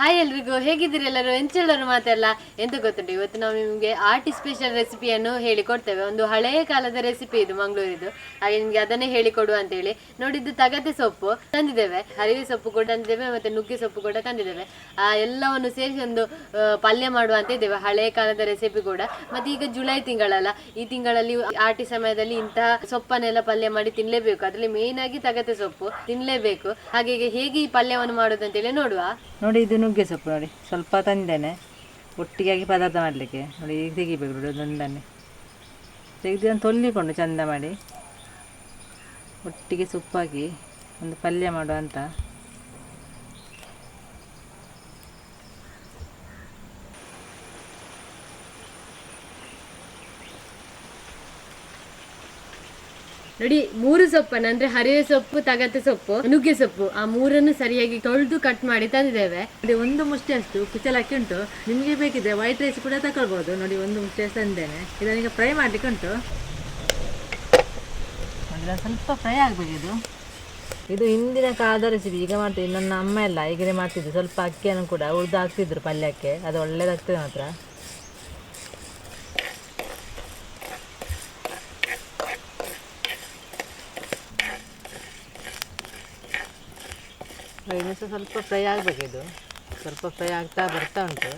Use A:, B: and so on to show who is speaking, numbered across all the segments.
A: Hi ಎಲ್ರಿಗೂ, ಹೇಗಿದ್ದೀರಿ ಎಲ್ಲರೂ? ಎಂಚೆಲ್ಲರೂ ಮಾತೆಲ್ಲ ಎಂತ ಗೊತ್ತುಂಟು, ಇವತ್ತು ನಾವು ನಿಮಗೆ ಆರ್ಟಿ ಸ್ಪೆಷಲ್ ರೆಸಿಪಿಯನ್ನು ಹೇಳಿಕೊಡ್ತೇವೆ. ಒಂದು ಹಳೆಯ ಕಾಲದ ರೆಸಿಪಿ ಇದು ಮಂಗಳೂರಿದು ಹಾಗೆ ನಿಮಗೆ ಅದನ್ನೇ ಹೇಳಿಕೊಡು ಅಂತೇಳಿ. ನೋಡಿದ್ದು ತಗತೆ ಸೊಪ್ಪು ತಂದಿದ್ದೇವೆ. ಹರಿವೆ ಸೊಪ್ಪು ಕೂಡ ತಂದಿದ್ದೇವೆ, ಮತ್ತೆ ನುಗ್ಗೆ ಸೊಪ್ಪು ಕೂಡ ತಂದಿದ್ದೇವೆ. ಆ, ಎಲ್ಲವನ್ನು ಸೇರಿಸಿ ಒಂದು ಪಲ್ಯ ಮಾಡುವ ಅಂತ ಇದ್ದೇವೆ. ಹಳೆಯ ಕಾಲದ ರೆಸಿಪಿ ಕೂಡ. ಮತ್ತೆ ಈಗ ಜುಲೈ ತಿಂಗಳಲ್ಲ. ಈ ತಿಂಗಳಲ್ಲಿ ಆರ್ಟಿ ಸಮಯದಲ್ಲಿ ಇಂತಹ ಸೊಪ್ಪನ್ನೆಲ್ಲ ಪಲ್ಯ ಮಾಡಿ ತಿನ್ನಲೇಬೇಕು ಅದರಲ್ಲಿ ಮೇನ್ ಆಗಿ ತಗತೆ ಸೊಪ್ಪು ತಿನ್ನಲೇಬೇಕು ಹಾಗೆ ಹೇಗೆ ಈ ಪಲ್ಯವನ್ನು ಮಾಡೋದು ಅಂತೇಳಿ ನೋಡುವ.
B: ನೋಡಿ ಇದು ನುಗ್ಗೆ ಸೊಪ್ಪು ನೋಡಿ ಸ್ವಲ್ಪ ತಂದೇನೆ. ಒಟ್ಟಿಗಾಗಿ ಪದಾರ್ಥ ಮಾಡಲಿಕ್ಕೆ. ನೋಡಿ, ಈಗ ತೆಗಿಬೇಕು ನೋಡಿ, ಒಂದೊಂದನ್ನೇ. ತೆಗೆದು ತೊಳ್ಳಿಕೊಂಡು ಚಂದ ಮಾಡಿ, ಒಟ್ಟಿಗೆ ಸೊಪ್ಪಾಕಿ ಒಂದು ಪಲ್ಯ ಮಾಡುವ ಅಂತ.
A: ನೋಡಿ, ಮೂರು ಸೊಪ್ಪನ್ನು ಅಂದ್ರೆ ಹರಿವೆ ಸೊಪ್ಪು ತಗತೆ ಸೊಪ್ಪು, ನುಗ್ಗೆ ಸೊಪ್ಪು, ಆ ಮೂರನ್ನು ಸರಿಯಾಗಿ ತೊಳೆದು ಕಟ್ ಮಾಡಿ ತಂದಿದ್ದೇವೆ.
B: ಅದೇ ಒಂದು ಮುಷ್ಟಿ ಅಷ್ಟು ಕುಚ್ಚಲಕ್ಕಿ ಉಂಟು. ನಿಮಗೆ ಬೇಕಿದ್ರೆ ವೈಟ್ ರೈಸ್ ಕೂಡ ತಗೊಳ್ಬೋದು ನೋಡಿ, ಒಂದು ಮುಷ್ಟಿ ಅಷ್ಟು ತಂದೇನೆ. ಇದನ್ನೀಗ ಫ್ರೈ ಮಾಡ್ಲಿಕ್ಕೆ ಉಂಟು. ಸ್ವಲ್ಪ ಫ್ರೈ ಆಗಬೇಕು ಇದು. ಇದು ಹಿಂದಿನ ಕಾಲದ ರೆಸಿಪಿ ಈಗ ಮಾಡ್ತೀವಿ ನನ್ನ ಅಮ್ಮ ಎಲ್ಲ ಈಗಲೇ ಮಾಡ್ತಿದ್ದು ಸ್ವಲ್ಪ ಅಕ್ಕಿಯನ್ನು ಕೂಡ ಉಳ್ದು ಹಾಕ್ತಿದ್ರು ಪಲ್ಯಕ್ಕೆ. ಅದು ಒಳ್ಳೇದಾಗ್ತದೆ ಮಾತ್ರ. ಸಹ ಸ್ವಲ್ಪ ಫ್ರೈ ಆಗಬೇಕಿದು ಸ್ವಲ್ಪ ಫ್ರೈ ಆಗ್ತಾ ಬರ್ತಾ ಉಂಟು.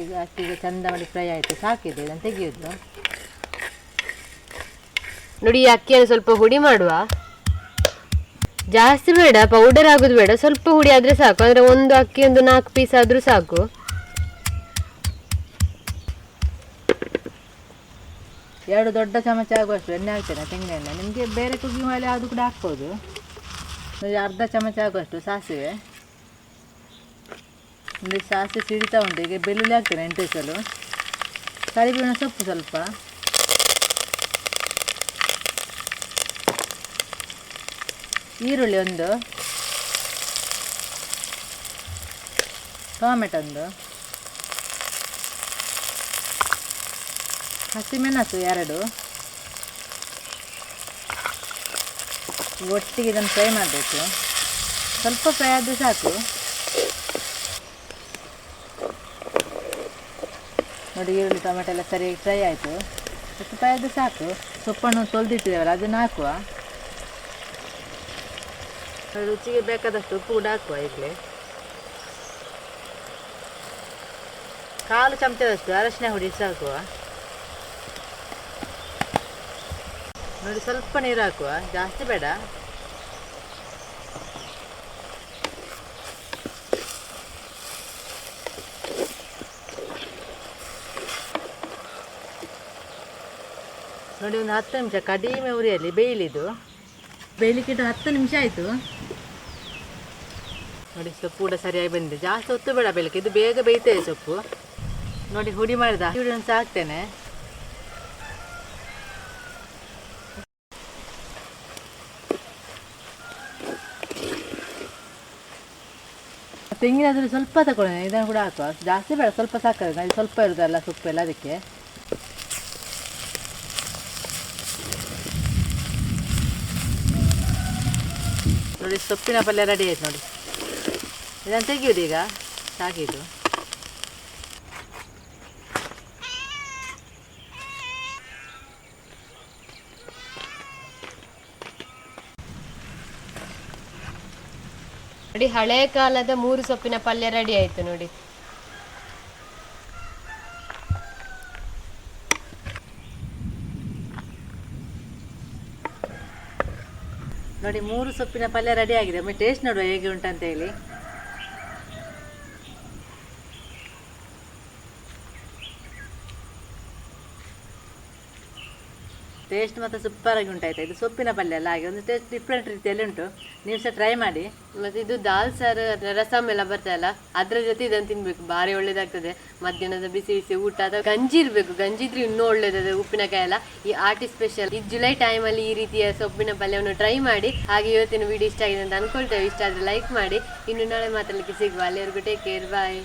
B: ಈಗ ಅಕ್ಕಿಗೆ ಚಂದ ಮಾಡಿ ಫ್ರೈ ಆಯಿತು. ಸಾಕಿದೆ, ಇದನ್ನು ತೆಗೆಯೋದು.
A: ನೋಡಿ, ಈ ಅಕ್ಕಿಯನ್ನು ಸ್ವಲ್ಪ ಹುಡಿ ಮಾಡುವ. ಜಾಸ್ತಿ ಬೇಡ ಪೌಡರ್ ಆಗೋದು ಬೇಡ. ಸ್ವಲ್ಪ ಹುಡಿ ಆದ್ರೆ ಸಾಕು. ಅಂದರೆ ಒಂದು ಅಕ್ಕಿ, ಒಂದು ನಾಲ್ಕು ಪೀಸ್ ಆದ್ರೂ ಸಾಕು.
B: ಎರಡು ದೊಡ್ಡ ಚಮಚ ಆಗುವಷ್ಟು ಎಣ್ಣೆ ಹಾಕ್ತೇನೆ ತೆಂಗಿನ ಎಣ್ಣೆ. ನಿಮಗೆ ಬೇರೆ ಕುಗ್ಗಿ ಮೇಲೆ ಅದು ಕೂಡ ಹಾಕ್ಬೋದು. ಅರ್ಧ ಚಮಚ ಆಗುವಷ್ಟು ಸಾಸಿವೆ ಒಂದು ಸಾಸಿವೆ ಸಿಡಿತಾ ಉಂಟು ಈಗ ಬೆಳ್ಳುಳ್ಳಿ ಹಾಕ್ತೇನೆ ಎಂಟೇಸಲು ಕರಿಬೇವಿನ ಸೊಪ್ಪು ಸ್ವಲ್ಪ ಈರುಳ್ಳಿ ಒಂದು. ಟೊಮೆಟೊ ಒಂದು. ಹಸಿಮೆಣಸು ಎರಡು. ಒಟ್ಟಿಗೆ ಇದನ್ನು ಫ್ರೈ ಮಾಡಬೇಕು. ಸ್ವಲ್ಪ ಫ್ರೈ ಆದರೆ ಸಾಕು. ನೋಡಿ ಈರುಳ್ಳಿ, ಟೊಮೆಟೊ ಎಲ್ಲ ಸರಿಯಾಗಿ ಫ್ರೈ ಆಯಿತು. ಸ್ವಲ್ಪ ಫ್ರೈ ಆದರೆ ಸಾಕು. ಸೊಪ್ಪನ್ನು ತೊಳೆದಿಟ್ಟಿದ್ದೇವಲ್ಲ ಅದನ್ನು ಹಾಕುವ. ರುಚಿಗೆ ಬೇಕಾದಷ್ಟು ಉಪ್ಪು ಕೂಡ ಹಾಕುವ ಈಗಲೇ. ಕಾಲು ಚಮಚದಷ್ಟು ಅರಶಿನ ಹುಡಿ ಸಾಕುವ. ನೋಡಿ ಸ್ವಲ್ಪ ನೀರು ಹಾಕುವ. ಜಾಸ್ತಿ ಬೇಡ. ನೋಡಿ ಒಂದು ಹತ್ತು ನಿಮಿಷ ಕಡಿಮೆ ಉರಿಯಲ್ಲಿ ಬೇಯಲಿದು. ಬೇಯಲಿಕ್ಕೆ ಇಟ್ಟು ಹತ್ತು ನಿಮಿಷ ಆಯಿತು. ನೋಡಿ ಸೊಪ್ಪು ಕೂಡ ಸರಿಯಾಗಿ ಬಂದಿದೆ. ಜಾಸ್ತಿ ಹೊತ್ತು ಬೇಡ ಬೆಳಕ್ಕೆ ಇದು ಬೇಗ ಬೇಯ್ತದೆ ಸೊಪ್ಪು. ನೋಡಿ ಹುಡಿ ಮಾಡಿದ. ಹುಡಿ ಒಂದು ಹಾಕ್ತೇನೆ. ತೆಂಗಿನಾದ್ರೂ ಸ್ವಲ್ಪ ತಗೊಳ್ಳೋಣ ಇದನ್ನು ಕೂಡ ಹಾಕುವ. ಜಾಸ್ತಿ ಬೇಡ, ಸ್ವಲ್ಪ ಸಾಕಾಗ ಸ್ವಲ್ಪ ಇರುದಲ್ಲ ಸೊಪ್ಪೆಲ್ಲ ಅದಕ್ಕೆ. ನೋಡಿ, ಸೊಪ್ಪಿನ ಪಲ್ಯ ರೆಡಿ ಆಯ್ತು ನೋಡಿ. ಇದನ್ನು ತೆಗಿಯೋದು ಈಗ, ಸಾಕಿದ್ದು.
A: ನೋಡಿ ಹಳೆಯ ಕಾಲದ ಮೂರು ಸೊಪ್ಪಿನ ಪಲ್ಯ ರೆಡಿ ಆಯ್ತು ನೋಡಿ.
B: ನೋಡಿ, ಮೂರು ಸೊಪ್ಪಿನ ಪಲ್ಯ ರೆಡಿ ಆಗಿದೆ. ಒಮ್ಮೆ ಟೇಸ್ಟ್ ನೋಡುವ ಹೇಗೆ ಉಂಟಂತ ಹೇಳಿ. ಟೇಸ್ಟ್ ಮಾತ್ರ ಸೂಪರ್ ಆಗಿ ಉಂಟಾಯ್ತು ಇದು ಸೊಪ್ಪಿನ ಪಲ್ಯ ಅಲ್ಲ, ಹಾಗೆ ಒಂದು ಟೇಸ್ಟ್ ಡಿಫ್ರೆಂಟ್ ರೀತಿಯಲ್ಲಿ ಉಂಟು. ನೀವು ಸಹ ಟ್ರೈ ಮಾಡಿ.
A: ಮತ್ತೆ ಇದು ದಾಲ್ ಸಾರು ರಸಮ್ ಎಲ್ಲ ಬರ್ತದಲ್ಲ, ಅದರ ಜೊತೆ ಇದನ್ನು ತಿನ್ಬೇಕು. ಭಾರಿ ಒಳ್ಳೇದಾಗ್ತದೆ. ಮಧ್ಯಾಹ್ನದ ಬಿಸಿ ಬಿಸಿ ಊಟ ಅಥವಾ ಗಂಜಿ ಇರಬೇಕು. ಗಂಜಿ ಇದ್ರೆ ಇನ್ನೂ ಒಳ್ಳೇದದು ಉಪ್ಪಿನಕಾಯಿ ಎಲ್ಲ ಈ ಆರ್ಟಿ ಸ್ಪೆಷಲ್ ಈ ಜುಲೈ ಟೈಮಲ್ಲಿ ಈ ರೀತಿಯ ಸೊಪ್ಪಿನ ಪಲ್ಯವನ್ನು ಟ್ರೈ ಮಾಡಿ. ಹಾಗೆ ಇವತ್ತಿನ ವಿಡಿಯೋ ಇಷ್ಟ ಆಗಿದೆ ಅಂತ ಅನ್ಕೊಳ್ತೇವೆ. ಇಷ್ಟ ಆದ್ರೆ ಲೈಕ್ ಮಾಡಿ. ಇನ್ನು ನಾಳೆ ಮಾತಾಡಲಿಕ್ಕೆ ಸಿಗುವ. ಅಲ್ಲಿವರೆಗೂ ಟೇಕ್ ಕೇರ್ ಬಾಯ್